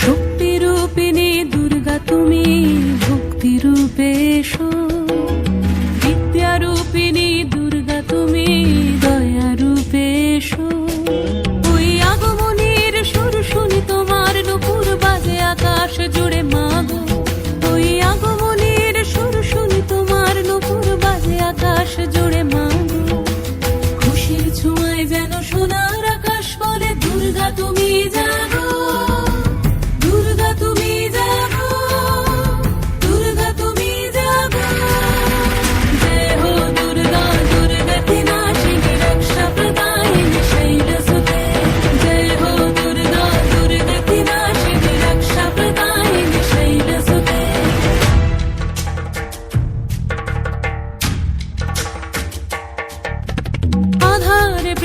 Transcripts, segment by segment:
শক্তি দুর্গা, তুমি ভক্তি রূপে এসো দুর্গা, তুমি দয়া রূপে এসো। ওই আগমনের সুর শুনি তোমার নুপুর বাজে আকাশ জুড়ে মাগো। ওই আগমনের সুর শুনি তোমার নুপুর বাজে আকাশ জুড়ে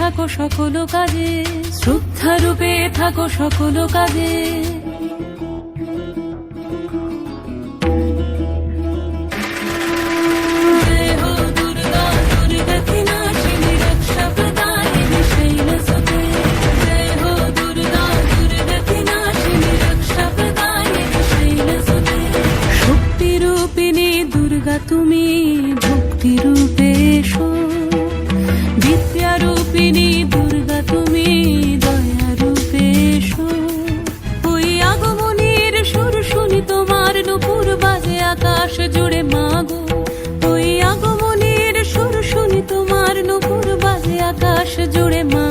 থাকো সকল কাজে শ্রদ্ধা রূপে থাকো সকল কাজে। জয় হো দুর্গা দুর্গতি রূপিণী দুর্গা, তুমি দয়া রূপে ওই আগমনের সুর শুনি তোমার নুপুর বাজে আকাশ জুড়ে মাগো। ওই আগমনের সুর শুনি তোমার নুপুর বাজে আকাশ জুড়ে মা